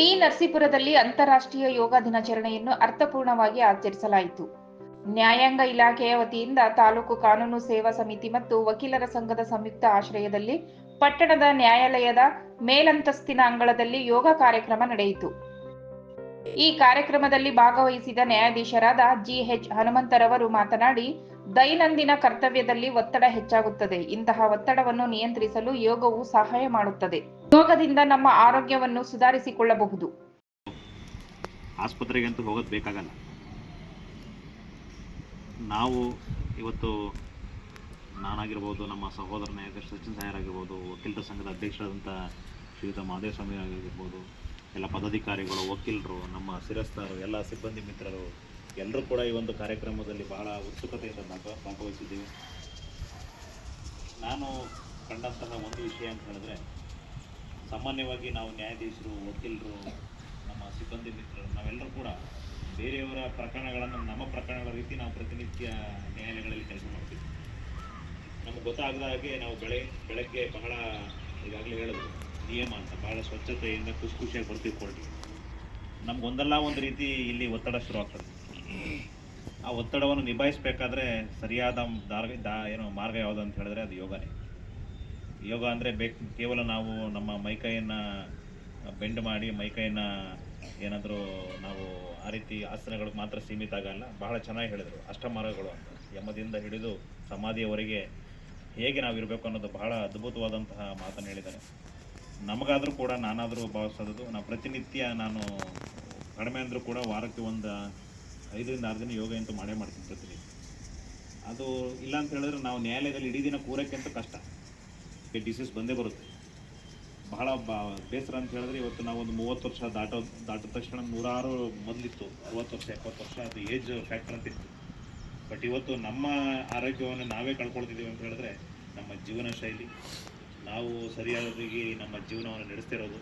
T ನರಸೀಪುರದಲ್ಲಿ ಅಂತಾರಾಷ್ಟ್ರೀಯ ಯೋಗ ದಿನಾಚರಣೆಯನ್ನು ಅರ್ಥಪೂರ್ಣವಾಗಿ ಆಚರಿಸಲಾಯಿತು. ನ್ಯಾಯಾಂಗ ಇಲಾಖೆಯ ವತಿಯಿಂದ ತಾಲೂಕು ಕಾನೂನು ಸೇವಾ ಸಮಿತಿ ಮತ್ತು ವಕೀಲರ ಸಂಘದ ಸಂಯುಕ್ತ ಆಶ್ರಯದಲ್ಲಿ ಪಟ್ಟಣದ ನ್ಯಾಯಾಲಯದ ಮೇಲಂತಸ್ತಿನ ಅಂಗಳದಲ್ಲಿ ಯೋಗ ಕಾರ್ಯಕ್ರಮ ನಡೆಯಿತು. ಈ ಕಾರ್ಯಕ್ರಮದಲ್ಲಿ ಭಾಗವಹಿಸಿದ ನ್ಯಾಯಾಧೀಶರಾದ ಜಿಎಚ್ ಹನುಮಂತರವರು ಮಾತನಾಡಿ, ದೈನಂದಿನ ಕರ್ತವ್ಯದಲ್ಲಿ ಒತ್ತಡ ಹೆಚ್ಚಾಗುತ್ತದೆ. ಇಂತಹ ಒತ್ತಡವನ್ನು ನಿಯಂತ್ರಿಸಲು ಯೋಗವು ಸಹಾಯ ಮಾಡುತ್ತದೆ. ಯೋಗದಿಂದ ನಮ್ಮ ಆರೋಗ್ಯವನ್ನು ಸುಧಾರಿಸಿಕೊಳ್ಳಬಹುದು. ಆಸ್ಪತ್ರೆಗಂತೂ ಹೋಗೋದು ಬೇಕಾಗಲ್ಲ. ನಾವು ಇವತ್ತು ನಾನಾಗಿರ್ಬೋದು, ನಮ್ಮ ಸಹೋದರ ನ್ಯಾಯಾಧೀಶ ಸಚಿನ್ ಸಾಯರ್ ಆಗಿರ್ಬೋದು, ವಕೀಲರ ಸಂಘದ ಅಧ್ಯಕ್ಷರಾದಂಥ ಶ್ರೀಯುತ ಮಹದೇವ ಸ್ವಾಮಿ ಆಗಿರ್ಬೋದು, ಎಲ್ಲ ಪದಾಧಿಕಾರಿಗಳು, ವಕೀಲರು, ನಮ್ಮ ಶಿರಸ್ತರು, ಎಲ್ಲ ಸಿಬ್ಬಂದಿ ಮಿತ್ರರು ಎಲ್ಲರೂ ಕೂಡ ಈ ಒಂದು ಕಾರ್ಯಕ್ರಮದಲ್ಲಿ ಬಹಳ ಉತ್ಸುಕತೆಯಿಂದ ಭಾಗ ಭಾಗವಹಿಸಿದ್ದೀವಿ. ನಾನು ಕಂಡಂತಹ ಒಂದು ವಿಷಯ ಅಂತ ಹೇಳಿದ್ರೆ ಸಾಮಾನ್ಯವಾಗಿ ನಾವು ನ್ಯಾಯಾಧೀಶರು, ವಕೀಲರು, ನಮ್ಮ ಸಿಬ್ಬಂದಿ ಮಿತ್ರರು, ನಾವೆಲ್ಲರೂ ಕೂಡ ಬೇರೆಯವರ ಪ್ರಕರಣಗಳನ್ನು ನಮ್ಮ ಪ್ರಕರಣಗಳ ರೀತಿ ನಾವು ಪ್ರತಿನಿತ್ಯ ನ್ಯಾಯಾಲಯಗಳಲ್ಲಿ ಕೆಲಸ ಮಾಡ್ತೀವಿ. ನಮ್ಗೆ ಗೊತ್ತಾಗದ ಹಾಗೆ ನಾವು ಬೆಳೆ, ಬೆಳಗ್ಗೆ ಬಹಳ ಈಗಾಗಲೇ ಹೇಳಿದ್ರು, ನಿಯಮ ಅಂತ, ಬಹಳ ಸ್ವಚ್ಛತೆಯಿಂದ ಖುಷಿ ಖುಷಿಯಾಗಿ ಬರ್ತೀವಿ ಕೊಡಿ ನಮ್ಗೊಂದಲ್ಲ ಒಂದು ರೀತಿ ಇಲ್ಲಿ ಒತ್ತಡ ಶುರು ಆಗ್ತದೆ. ಆ ಒತ್ತಡವನ್ನು ನಿಭಾಯಿಸಬೇಕಾದ್ರೆ ಸರಿಯಾದ ದಾ ಏನು ಮಾರ್ಗ ಯಾವುದು ಅಂತ ಹೇಳಿದ್ರೆ ಅದು ಯೋಗನೇ. ಯೋಗ ಅಂದರೆ ಬೇಕು ಕೇವಲ ನಾವು ನಮ್ಮ ಮೈಕೈಯನ್ನು ಬೆಂಡ್ ಮಾಡಿ ಮೈಕೈಯನ್ನು ಏನಾದರೂ ನಾವು ಆ ರೀತಿ ಆಸನಗಳಿಗೆ ಮಾತ್ರ ಸೀಮಿತ ಆಗಲ್ಲ, ಬಹಳ ಚೆನ್ನಾಗಿ ಹೇಳಿದರು. ಅಷ್ಟಮಾರ್ಗಗಳು ಅಂತ. ಯಮದಿಂದ ಹಿಡಿದು ಸಮಾಧಿಯವರೆಗೆ ಹೇಗೆ ನಾವು ಇರಬೇಕು ಅನ್ನೋದು ಬಹಳ ಅದ್ಭುತವಾದಂತಹ ಮಾತನ್ನು ಹೇಳಿದ್ದಾರೆ. ನಮಗಾದರೂ ಕೂಡ ನಾನಾದರೂ ಭಾವಿಸೋದು ನಾವು ಪ್ರತಿನಿತ್ಯ ನಾನು ಕಡಿಮೆ ಅಂದರೂ ಕೂಡ ವಾರಕ್ಕೆ ಒಂದು ಐದರಿಂದ ಆರು ದಿನ ಯೋಗ ಅಂತೂ ಮಾಡೇ ಮಾಡ್ತೀನಿ ಪ್ರತಿನಿತ್ಯ. ಅದು ಇಲ್ಲ ಅಂತ ಹೇಳಿದ್ರೆ ನಾವು ನ್ಯಾಯಾಲಯದಲ್ಲಿ ಇಡೀ ದಿನ ಕೂರಕ್ಕೆ ಅಂತೂ ಕಷ್ಟ. ಡಿಸೀಸ್ ಬಂದೇ ಬರುತ್ತೆ. ಬಹಳ ಬೇಸರ ಅಂತ ಹೇಳಿದ್ರೆ ಇವತ್ತು ನಾವು ಒಂದು ಮೂವತ್ತು ವರ್ಷ ದಾಟೋ, ದಾಟಿದ ತಕ್ಷಣ ನೂರಾರು ಮೊದಲಿತ್ತು. ಅರವತ್ತು ವರ್ಷ, ಎಪ್ಪತ್ತು ವರ್ಷ ಅದು ಏಜ್ ಫ್ಯಾಕ್ಟರ್ ಅಂತ ಇತ್ತು. ಬಟ್ ಇವತ್ತು ನಮ್ಮ ಆರೋಗ್ಯವನ್ನು ನಾವೇ ಕಳ್ಕೊಳ್ತಿದ್ದೀವಿ ಅಂತ ಹೇಳಿದ್ರೆ ನಮ್ಮ ಜೀವನ ಶೈಲಿ, ನಾವು ಸರಿಯಾಗಿ ನಮ್ಮ ಜೀವನವನ್ನು ನಡೆಸ್ತಿರೋದು,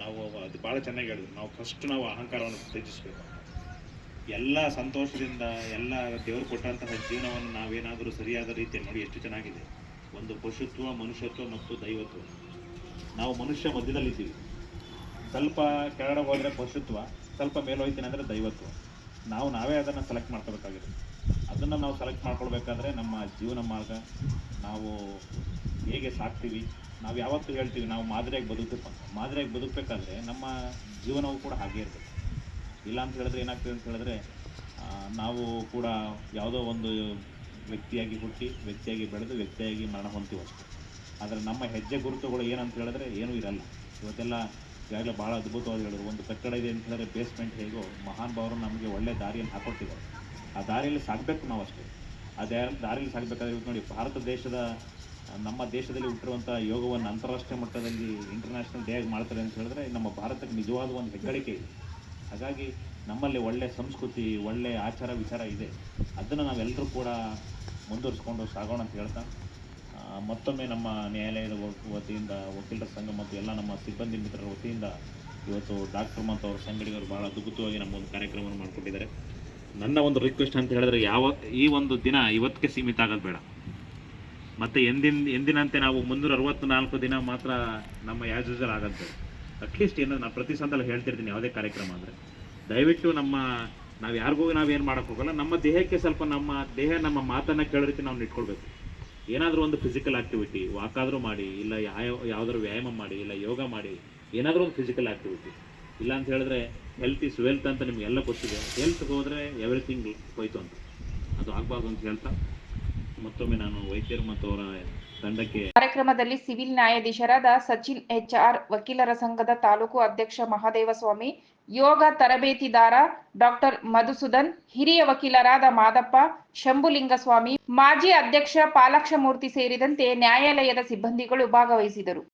ನಾವು ಅದು ಭಾಳ ಚೆನ್ನಾಗಿ ಹೇಳಿದ್ರು. ನಾವು ಫಸ್ಟ್ ನಾವು ಅಹಂಕಾರವನ್ನು ತ್ಯಜಿಸಬೇಕು. ಎಲ್ಲ ಸಂತೋಷದಿಂದ ಎಲ್ಲ ದೇವರು ಕೊಟ್ಟಂತಹ ಜೀವನವನ್ನು ನಾವೇನಾದರೂ ಸರಿಯಾದ ರೀತಿಯಲ್ಲಿ ನೋಡಿ ಎಷ್ಟು ಚೆನ್ನಾಗಿದೆ. ಒಂದು ಪಶುತ್ವ ಮನುಷ್ಯತ್ವ ಮತ್ತು ದೈವತ್ವ. ನಾವು ಮನುಷ್ಯ ಮಧ್ಯದಲ್ಲಿದ್ದೀವಿ. ಸ್ವಲ್ಪ ಕೆಳಗಡೆ ಹೋದರೆ ಪಶುತ್ವ ಸ್ವಲ್ಪ ಮೇಲೆ ಹೋಗ್ತೀನಿ ಅಂದರೆ ದೈವತ್ವ. ನಾವು ನಾವೇ ಅದನ್ನು ಸೆಲೆಕ್ಟ್ ಮಾಡ್ಕೋಬೇಕಾಗಿದೆ. ಅದನ್ನು ನಾವು ಸೆಲೆಕ್ಟ್ ಮಾಡ್ಕೊಳ್ಬೇಕಾದ್ರೆ ನಮ್ಮ ಜೀವನ ಮಾರ್ಗ, ನಾವು ಹೇಗೆ ಸಾಕ್ತೀವಿ, ನಾವು ಯಾವತ್ತೂ ಹೇಳ್ತೀವಿ, ನಾವು ಮಾದರಿಯಾಗಿ ಬದುಕಬೇಕು ಮಾದರಿಯಾಗಿ ಬದುಕಬೇಕಾದ್ರೆ ನಮ್ಮ ಜೀವನವೂ ಕೂಡ ಹಾಗೆ ಇರಬೇಕು. ಇಲ್ಲ ಅಂತ ಹೇಳಿದ್ರೆ ಏನಾಗ್ತದೆ ಅಂತ ಹೇಳಿದ್ರೆ ನಾವು ಕೂಡ ಯಾವುದೋ ಒಂದು ವ್ಯಕ್ತಿಯಾಗಿ ಹುಟ್ಟಿ, ವ್ಯಕ್ತಿಯಾಗಿ ಬೆಳೆದು, ವ್ಯಕ್ತಿಯಾಗಿ ಮರಣ ಹೊಂತೀವಿ ಅಷ್ಟೇ. ಆದರೆ ನಮ್ಮ ಹೆಜ್ಜೆ ಗುರುತುಗಳು ಏನಂತ ಹೇಳಿದ್ರೆ ಏನೂ ಇರಲ್ಲ. ಇವತ್ತೆಲ್ಲ ಈಗಾಗಲೇ ಭಾಳ ಅದ್ಭುತವಾಗಿ ಹೇಳಿದ್ರು. ಒಂದು ಕಟ್ಟಡ ಇದೆ ಅಂತ ಹೇಳಿದ್ರೆ ಬೇಸ್ಮೆಂಟ್ ಹೇಗೋ ಮಹಾನ್ ಭಾವರು ನಮಗೆ ಒಳ್ಳೆ ದಾರಿಯನ್ನು ಹಾಕೊಟ್ಟಿದ್ದಾರೆ. ಆ ದಾರಿಯಲ್ಲಿ ಸಾಗಬೇಕು ನಾವು ಅಷ್ಟೇ. ಆ ದಾರಿ ದಾರಿಯಲ್ಲಿ ಸಾಗಬೇಕಾದ್ರೆ ಇವತ್ತು ನೋಡಿ ಭಾರತ ದೇಶದ, ನಮ್ಮ ದೇಶದಲ್ಲಿ ಹುಟ್ಟಿರುವಂಥ ಯೋಗವನ್ನು ಅಂತಾರಾಷ್ಟ್ರೀಯ ಮಟ್ಟದಲ್ಲಿ ಇಂಟರ್ನ್ಯಾಷನಲ್ ಡೇ ಆಗಿ ಮಾಡ್ತಾರೆ ಅಂತ ಹೇಳಿದ್ರೆ ನಮ್ಮ ಭಾರತಕ್ಕೆ ನಿಜವಾದ ಒಂದು ಹೆಗ್ಗಳಿಕೆ ಇದೆ. ಹಾಗಾಗಿ ನಮ್ಮಲ್ಲಿ ಒಳ್ಳೆ ಸಂಸ್ಕೃತಿ, ಒಳ್ಳೆ ಆಚಾರ, ವಿಚಾರ ಇದೆ. ಅದನ್ನು ನಾವೆಲ್ಲರೂ ಕೂಡ ಮುಂದುವರಿಸ್ಕೊಂಡು ಸಾಗೋಣ ಅಂತ ಹೇಳ್ತಾ ಮತ್ತೊಮ್ಮೆ ನಮ್ಮ ನ್ಯಾಯಾಲಯದ ವತಿಯಿಂದ, ವಕೀಲರ ಸಂಘ ಮತ್ತು ಎಲ್ಲ ನಮ್ಮ ಸಿಬ್ಬಂದಿ ಮಿತ್ರರ ವತಿಯಿಂದ ಇವತ್ತು ಡಾಕ್ಟರ್ ಮತ್ತು ಅವರ ಸಂಗಡಿಗರು ಬಹಳ ಅದ್ಭುತವಾಗಿ ನಮ್ಮ ಒಂದು ಕಾರ್ಯಕ್ರಮವನ್ನು ಮಾಡಿಕೊಟ್ಟಿದ್ದಾರೆ. ನನ್ನ ಒಂದು ರಿಕ್ವೆಸ್ಟ್ ಅಂತ ಹೇಳಿದ್ರೆ ಯಾವ, ಈ ಒಂದು ದಿನ ಇವತ್ತಿಗೆ ಸೀಮಿತ ಆಗೋದು ಬೇಡ. ಮತ್ತು ಎಂದಿನ, ಎಂದಿನಂತೆ ನಾವು ಮುನ್ನೂರ ಅರವತ್ತ್ನಾಲ್ಕು ದಿನ ಮಾತ್ರ ನಮ್ಮ ಆಗತ್ತೆ ಅಟ್ಲೀಸ್ಟ್ ಏನೋ ನಾನು ಪ್ರತಿ ಸಂದಲ್ಲಿ ಹೇಳ್ತಿರ್ತೀನಿ ಯಾವುದೇ ಕಾರ್ಯಕ್ರಮ ಅಂದರೆ. ದಯವಿಟ್ಟು ನಮ್ಮ, ನಾವು ಯಾರಿಗೂ ನಾವೇನು ಮಾಡೋಕ್ಕೆ ಹೋಗಲ್ಲ. ನಮ್ಮ ದೇಹಕ್ಕೆ ಸ್ವಲ್ಪ ನಮ್ಮ ದೇಹ, ನಮ್ಮ ಮಾತನ್ನು ಕೇಳೋ ರೀತಿ ನಾವು ಇಟ್ಕೊಳ್ಬೇಕು ಏನಾದರೂ ಒಂದು ಫಿಸಿಕಲ್ ಆಕ್ಟಿವಿಟಿ ವಾಕ್ ಆದರೂ ಮಾಡಿ, ಇಲ್ಲ ಯಾವ ಯಾವುದಾದ್ರು ವ್ಯಾಯಾಮ ಮಾಡಿ, ಇಲ್ಲ ಯೋಗ ಮಾಡಿ, ಏನಾದರೂ ಒಂದು ಫಿಸಿಕಲ್ ಆಕ್ಟಿವಿಟಿ ಇಲ್ಲ ಅಂತ ಹೇಳಿದ್ರೆ ಹೆಲ್ತ್ ಇಸ್ ವೆಲ್ತ್ ಅಂತ ನಿಮಗೆಲ್ಲ ಗೊತ್ತಿದೆ. ಹೆಲ್ತ್ಗೆ ಹೋದರೆ ಎವ್ರಿಥಿಂಗ್ ಹೋಯ್ತು ಅಂತ. ಅದು ಆಗಬಾರ್ದು ಅಂತ ಹೇಳ್ತಾ. ಮತ್ತೊಮ್ಮೆ ನಾನು ವೈದ್ಯರು ಮತ್ತು ಅವರ ತಂಡಕ್ಕೆ ಕಾರ್ಯಕ್ರಮದಲ್ಲಿ ಸಿವಿಲ್ ನ್ಯಾಯಾಧೀಶರಾದ ಸಚಿನ್ ಎಚ್ಆರ್, ವಕೀಲರ ಸಂಘದ ತಾಲೂಕು ಅಧ್ಯಕ್ಷ ಮಹಾದೇವಸ್ವಾಮಿ, ಯೋಗ ತರಬೇತಿದಾರ ಡಾಕ್ಟರ್ ಮಧುಸೂದನ್, ಹಿರಿಯ ವಕೀಲರಾದ ಮಾದಪ್ಪ, ಶಂಭುಲಿಂಗಸ್ವಾಮಿ, ಮಾಜಿ ಅಧ್ಯಕ್ಷ ಪಾಲಕ್ಷಮೂರ್ತಿ ಸೇರಿದಂತೆ ನ್ಯಾಯಾಲಯದ ಸಿಬ್ಬಂದಿಗಳು ಭಾಗವಹಿಸಿದರು.